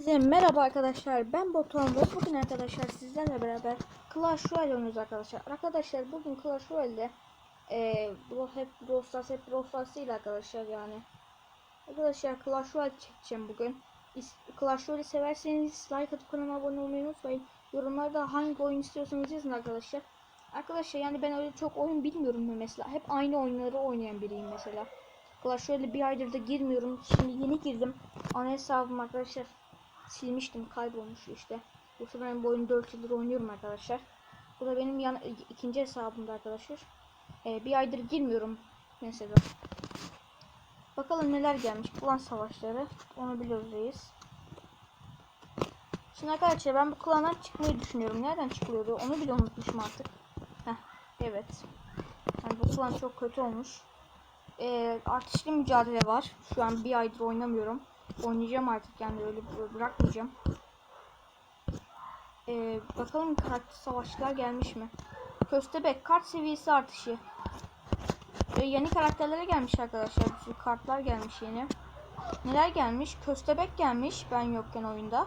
Hepinize merhaba arkadaşlar. Ben Batuhan ve bugün arkadaşlar sizlerle beraber Clash Royale oynuyoruz arkadaşlar. Arkadaşlar bugün Clash Royale'de bu hep Brawl hep Brawl Stars arkadaşlar yani. Arkadaşlar Clash Royale çekeceğim bugün. Clash Royale'i severseniz like atıp kanalıma abone olmayı unutmayın. Yorumlarda hangi oyun istiyorsanız yazın arkadaşlar. Arkadaşlar yani ben öyle çok oyun bilmiyorum mesela. Hep aynı oyunları oynayan biriyim mesela. Clash Royale'e bir aydır da girmiyorum. Şimdi yeni girdim. Ana hesabım arkadaşlar silmiştim. Kaybolmuştu işte. Yoksa ben bu oyunu 4 yıldır oynuyorum arkadaşlar. Bu da benim yan, ikinci hesabımda arkadaşlar. Ee, bir aydır girmiyorum mesela. Bakalım neler gelmiş. Klan savaşları. Onu biliyoruz reis. Şimdi arkadaşlar ben bu klandan çıkmayı düşünüyorum. Nereden çıkılıyordu? Onu bile unutmuşum artık. Heh, evet. Yani bu klan çok kötü olmuş. Ee, artışlı mücadele var. Şu an bir aydır oynamıyorum. Oynayacağım artık yani öyle bı- bırakmayacağım. Ee, bakalım kart savaşçılar gelmiş mi? Köstebek kart seviyesi artışı. Ee, yeni karakterlere gelmiş arkadaşlar. Bir kartlar gelmiş yeni. Neler gelmiş? Köstebek gelmiş ben yokken oyunda.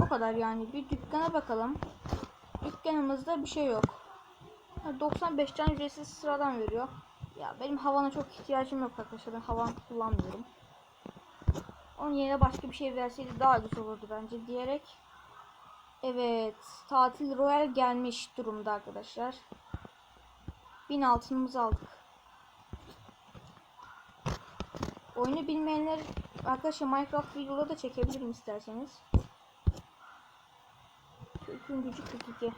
O kadar yani. Bir dükkana bakalım. Dükkanımızda bir şey yok. Ha, 95 can ücretsiz sıradan veriyor. Ya benim havana çok ihtiyacım yok arkadaşlar. Ben havan kullanmıyorum. Onun yerine başka bir şey verseydi daha güzel olurdu bence diyerek. Evet. Tatil Royal gelmiş durumda arkadaşlar. 1000 altınımızı aldık. Oyunu bilmeyenler arkadaşlar Minecraft videoları da çekebilirim isterseniz. Türk'ün gücü 42.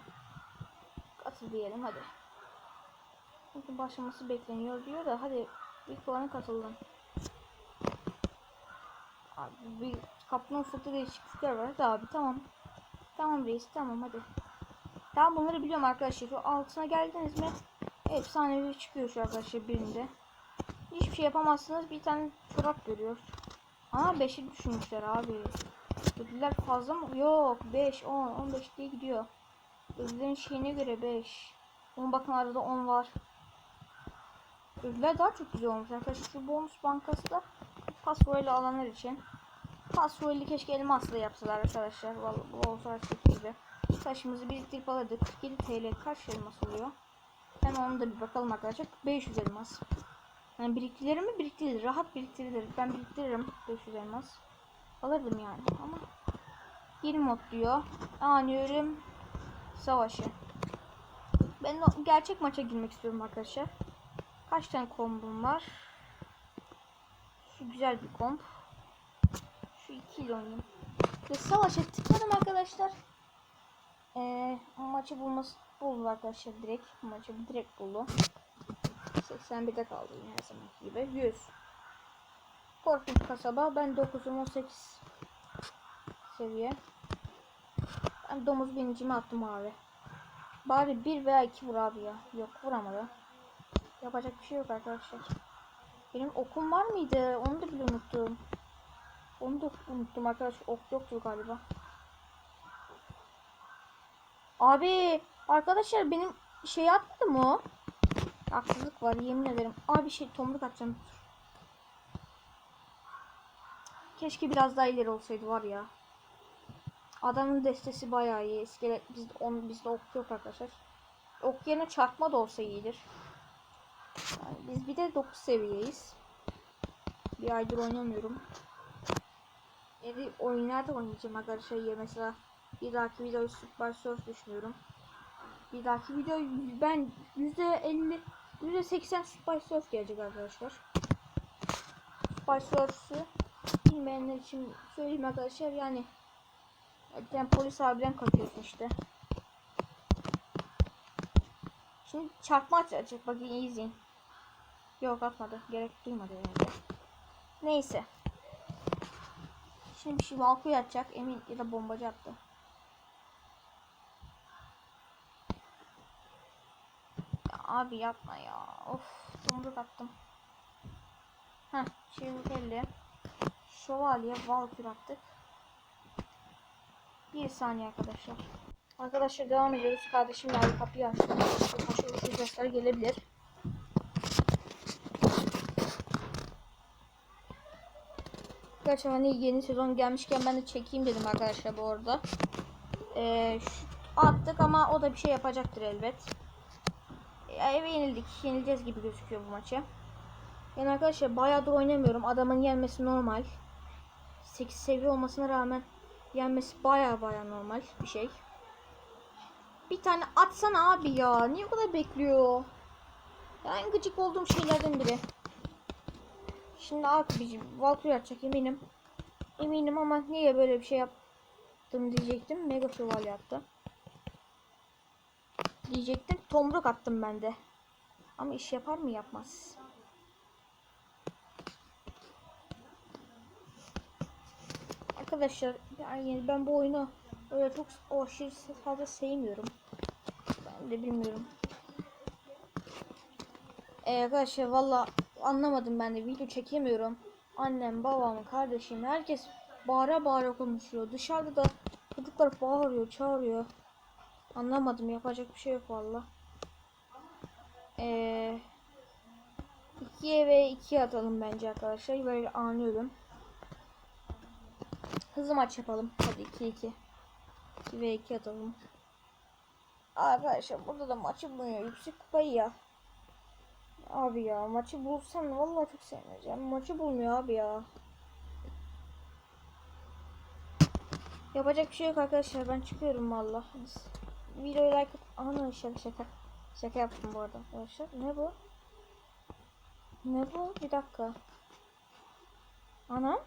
Katıl diyelim hadi. Çünkü başlaması bekleniyor diyor da hadi ilk plana katıldım. Abi bir kaplan fıtı değişiklikler var. Hadi abi tamam. Tamam reis tamam hadi. Tamam bunları biliyorum arkadaşlar. Şu altına geldiniz mi? Efsanevi çıkıyor şu arkadaşlar birinde. Hiçbir şey yapamazsınız. Bir tane çorap görüyor. Aa 5'i düşünmüşler abi. Ödüller fazla mı? Yok 5, 10, 15 diye gidiyor. Ödüllerin şeyine göre 5. Onun bakın arada 10 var. Ödüller daha çok güzel olmuş. Arkadaşlar şu bonus bankası da password'lu alanlar için. Password'lu keşke elmasla yapsalar arkadaşlar. Vallahi bu olsa gibi. Taşımızı biriktirip alırdık. 47 TL kaç elmas oluyor? Hemen onu da bir bakalım arkadaşlar. 500 elmas. Yani biriktirilir mi? Biriktirilir. Rahat biriktirilir. Ben biriktiririm 500 elmas. Alırdım yani ama 20 mod diyor. Ani ölüm savaşı. Ben gerçek maça girmek istiyorum arkadaşlar. Kaç tane kombum var? Şu güzel bir komp. Şu ikiyle oynayayım. Ve savaşa tıkladım arkadaşlar. Ee, maçı bulması buldu arkadaşlar direkt. Maçı direkt buldu. 81'de kaldı yine her zamanki gibi. 100. Korkunç kasaba. Ben 9'um 18 seviye. Ben domuz binicimi attım abi. Bari bir veya iki vur abi ya. Yok vuramadı. Yapacak bir şey yok arkadaşlar. Benim okum var mıydı? Onu da bile unuttum. Onu da unuttum arkadaşlar. Ok yoktu galiba. Abi arkadaşlar benim şey atmadı mı o? Haksızlık var yemin ederim. Abi şey tomruk atacağım. Keşke biraz daha ileri olsaydı var ya. Adamın destesi bayağı iyi. İskelet bizde on bizde ok yok arkadaşlar. Ok yerine çarpma da olsa iyidir. Yani biz bir de 9 seviyeyiz. Bir aydır oynamıyorum. Yeni oyunlarda oynayacağım arkadaşlar. Ya mesela bir dahaki videoyu Super Surf düşünüyorum. Bir dahaki video ben %50 %80 Super Surf gelecek arkadaşlar. Super Surf'ü bilmeyenler için söyleyeyim arkadaşlar yani sen polis abiden kaçıyorsun işte. Şimdi çarpma atacak bakın izleyin. Yok atmadı. Gerek duymadı herhalde. Neyse. Şimdi bir şey Valkyrie atacak. Emin ya da bombacı attı. Ya abi yapma ya. Of. Tomruk attım. Heh. Şimdi belli. Şövalye Valkyrie attık. Bir saniye arkadaşlar. Arkadaşlar devam ediyoruz. Kardeşim geldi kapıyı açtı. Koşu sesler gelebilir. Arkadaşlar hani yeni sezon gelmişken ben de çekeyim dedim arkadaşlar bu arada. Ee, attık ama o da bir şey yapacaktır elbet. Ya, eve yenildik. Yenileceğiz gibi gözüküyor bu maçı. Yani arkadaşlar bayağıdır oynamıyorum. Adamın yenmesi normal. 8 seviye olmasına rağmen yenmesi baya baya normal bir şey. Bir tane atsana abi ya. Niye bu kadar bekliyor? Ya en gıcık olduğum şeylerden biri. Şimdi abicim Valkyrie atacak eminim. Eminim ama niye böyle bir şey yaptım diyecektim. Mega şövalye attı. Diyecektim. Tomruk attım ben de. Ama iş yapar mı yapmaz. Arkadaşlar yani ben bu oyunu öyle çok aşırı fazla sevmiyorum. Ben de bilmiyorum. Ee, arkadaşlar valla anlamadım ben de video çekemiyorum. Annem, babam, kardeşim herkes bağıra bağıra konuşuyor. Dışarıda da çocuklar bağırıyor, çağırıyor. Anlamadım yapacak bir şey yok valla. Ee, 2'ye ve 2'ye atalım bence arkadaşlar. Böyle anlıyorum. Hızlı maç yapalım. Hadi 2 2. 2 ve 2 atalım. Arkadaşlar burada da maçı buluyor. Yüksek kupayı ya. Abi ya maçı bulsam vallahi çok sevmeyeceğim. Maçı bulmuyor abi ya. Yapacak bir şey yok arkadaşlar. Ben çıkıyorum valla. Videoyu like at. Ana şaka şaka. Şaka yaptım bu arada arkadaşlar. Ne bu? Ne bu? Bir dakika. Ana.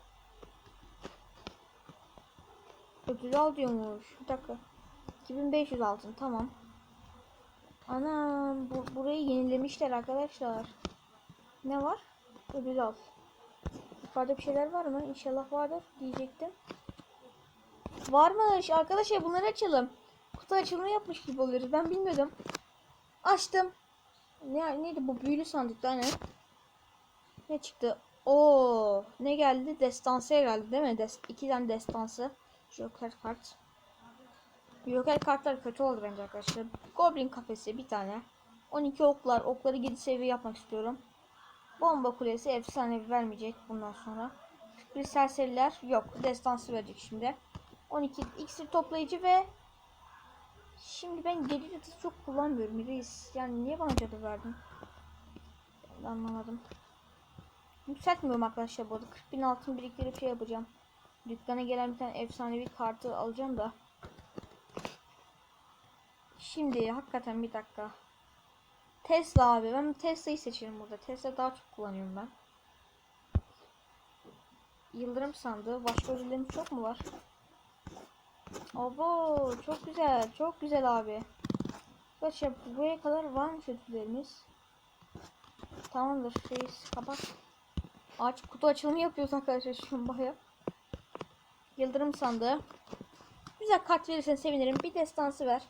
Ödül al diyormuş. Bir dakika. 2500 altın tamam. Ana bu, burayı yenilemişler arkadaşlar. Ne var? Ödül al. Yukarıda bir şeyler var mı? İnşallah vardır diyecektim. Varmış arkadaşlar bunları açalım. Kutu açılımı yapmış gibi oluyoruz. Ben bilmiyordum. Açtım. Ne neydi bu büyülü sandıkta ne? Ne çıktı? Oo, ne geldi? Destansiye geldi değil mi? Des iki tane destansı. Joker kart. Joker kartlar kötü oldu bence arkadaşlar. Goblin kafesi bir tane. 12 oklar. Okları 7 seviye yapmak istiyorum. Bomba kulesi efsane vermeyecek bundan sonra. Bir serseriler yok. Destansı verecek şimdi. 12 iksir toplayıcı ve şimdi ben geri cadısı çok kullanmıyorum reis. Yani niye bana cadı verdin? Anlamadım. Yükseltmiyorum arkadaşlar bu arada. 40 bin altın biriktirip şey yapacağım. Dükkana gelen bir tane efsanevi kartı alacağım da. Şimdi hakikaten bir dakika. Tesla abi. Ben Tesla'yı seçerim burada. Tesla daha çok kullanıyorum ben. Yıldırım sandığı. Başka ödüllerimiz çok mu var? Abo çok güzel. Çok güzel abi. Arkadaşlar buraya kadar varmış ödüllerimiz. Tamamdır. Şeyi kapat. Aç kutu açılımı yapıyoruz arkadaşlar şu baya. Yıldırım sandığı. Güzel kart verirsen sevinirim. Bir destansı ver.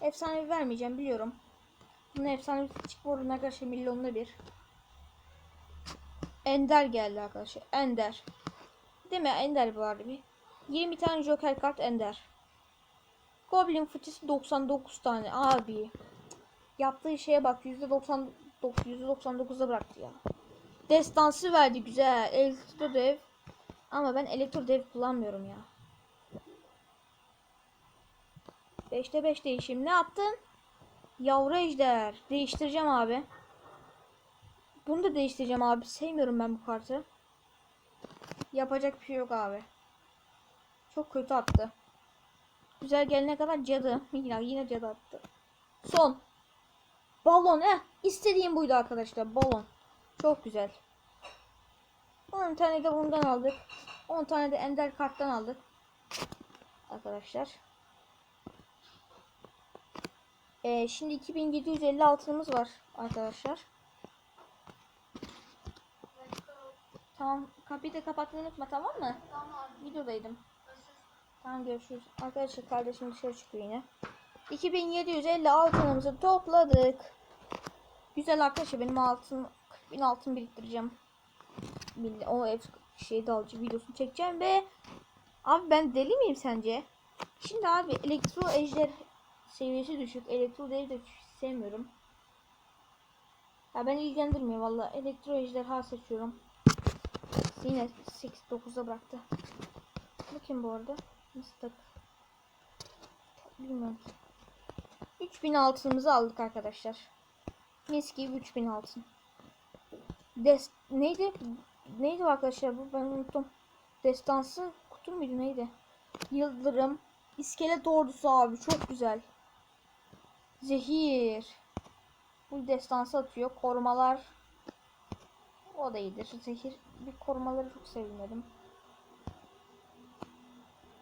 Efsanevi vermeyeceğim biliyorum. Bunun efsanevi çıkmadı arkadaşlar milyonda bir. Ender geldi arkadaşlar. Ender. Değil mi? Ender vardı bir. 20 tane Joker kart Ender. Goblin fıçısı 99 tane abi. Yaptığı şeye bak %99 %99'da bıraktı ya. Destansı verdi güzel. Elektro dev. Ama ben elektro dev kullanmıyorum ya. 5'te 5 değişim. Ne yaptın? Yavru ejder. Değiştireceğim abi. Bunu da değiştireceğim abi. Sevmiyorum ben bu kartı. Yapacak bir şey yok abi. Çok kötü attı. Güzel gelene kadar cadı. Yine, yine cadı attı. Son. Balon. Eh, istediğim buydu arkadaşlar. Balon. Çok güzel. 10 tane de bundan aldık. 10 tane de ender karttan aldık. Arkadaşlar. Ee, şimdi 2750 altınımız var arkadaşlar. Tamam. Kapıyı da kapatmayı unutma tamam mı? Tamam. Videodaydım. Tamam görüşürüz. Arkadaşlar kardeşim dışarı çıkıyor yine. 2750 altınımızı topladık. Güzel arkadaşlar benim altın 40 bin altın biriktireceğim. O ev şeyde alıcı videosunu çekeceğim ve abi ben deli miyim sence? Şimdi abi elektro ejder seviyesi düşük. Elektro dev de sevmiyorum. Ya ben ilgilendirmiyor valla. Elektro ejderha seçiyorum. Yine 8 9'a bıraktı. Bu kim bu arada? Mıstık. Bilmiyorum. 3000 altınımızı aldık arkadaşlar. Mis gibi 3000 altın. Des neydi? Neydi arkadaşlar bu ben unuttum. Destansı kutu muydu neydi? Yıldırım. İskelet ordusu abi çok güzel. Zehir. Bu destansı atıyor. Korumalar. O da iyidir. Zehir. Bir korumaları çok sevinmedim.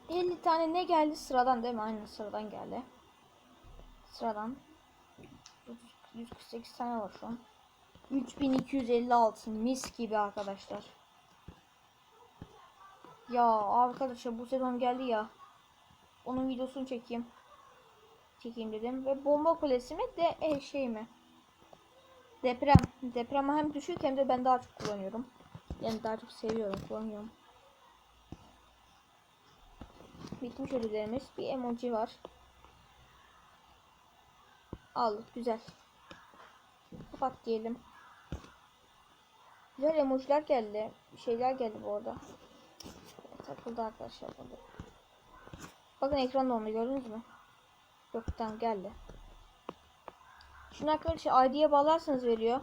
50 tane ne geldi sıradan değil mi? Aynen sıradan geldi. Sıradan. 148 tane var şu an. 3250 altın mis gibi arkadaşlar. Ya arkadaşlar bu sezon geldi ya. Onun videosunu çekeyim. Çekeyim dedim. Ve bomba kulesi mi de e, şey mi? Deprem. Deprem hem düşük hem de ben daha çok kullanıyorum. Yani daha çok seviyorum kullanıyorum. Bitmiş ödüllerimiz. Bir emoji var. Aldık güzel. Kapat diyelim. Güzel emojiler geldi. Şeyler geldi bu arada. Takıldı arkadaşlar burada. Bakın ekran dondu gördünüz mü? Yok tamam geldi. Şunu arkadaşlar ID'ye bağlarsanız veriyor.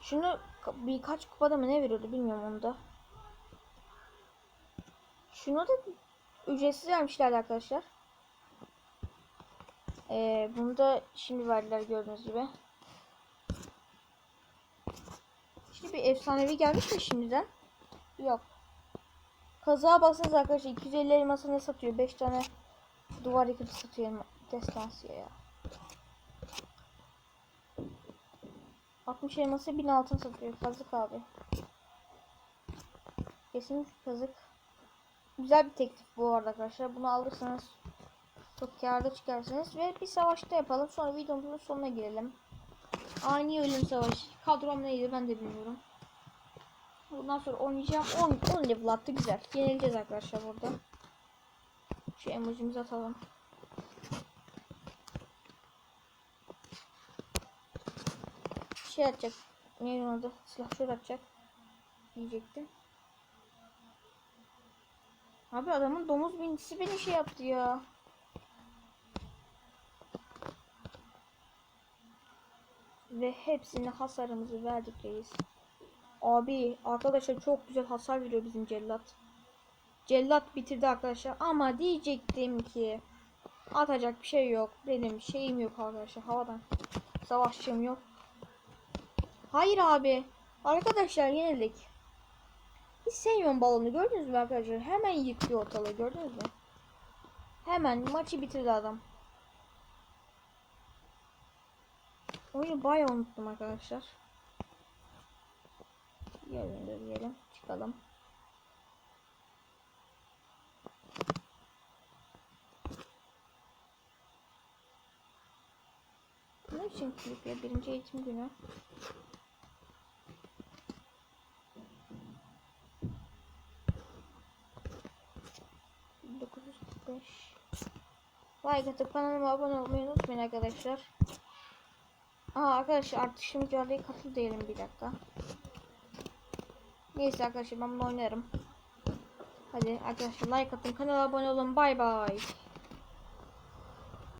Şunu ka- birkaç kupada mı ne veriyordu bilmiyorum onu da. Şunu da ücretsiz vermişlerdi arkadaşlar. Ee, bunu da şimdi verdiler gördüğünüz gibi. Şimdi bir efsanevi gelmiş mi şimdiden? Yok. Kazağa baksanız arkadaşlar 250 elması ne satıyor? 5 tane duvar yıkıcı satıyor elma- destansiye ya. 60 elması 1000 altın satıyor. Kazık abi. Kesinlikle kazık. Güzel bir teklif bu arada arkadaşlar. Bunu alırsanız çok kârda çıkarsınız ve bir savaşta yapalım. Sonra videomuzun sonuna gelelim. Ani ölüm savaşı. Kadrom neydi ben de bilmiyorum. Bundan sonra oynayacağım. 10, 10 level attı güzel. Yenileceğiz arkadaşlar burada. Şu emojimizi atalım. Şey atacak. Neydi onun adı? Silah şöyle atacak. Diyecektim. Abi adamın domuz binicisi beni şey yaptı ya. Ve hepsine hasarımızı verdik reis. Abi arkadaşlar çok güzel hasar veriyor bizim cellat. Cellat bitirdi arkadaşlar ama diyecektim ki atacak bir şey yok. Benim şeyim yok arkadaşlar havadan. Savaşçım yok. Hayır abi. Arkadaşlar yenildik. Hiç sevmiyorum balonu gördünüz mü arkadaşlar? Hemen yıkıyor ortalığı gördünüz mü? Hemen maçı bitirdi adam. Oyunu bayağı unuttum arkadaşlar. Yerinde diyelim. Çıkalım. Ne için klip ya? Birinci eğitim günü. Like atıp kanalıma abone olmayı unutmayın arkadaşlar. Aa arkadaşlar artık şimdi araya katıl diyelim bir dakika. Neyse arkadaşlar ben bunu oynarım. Hadi arkadaşlar like atın kanala abone olun bay bay.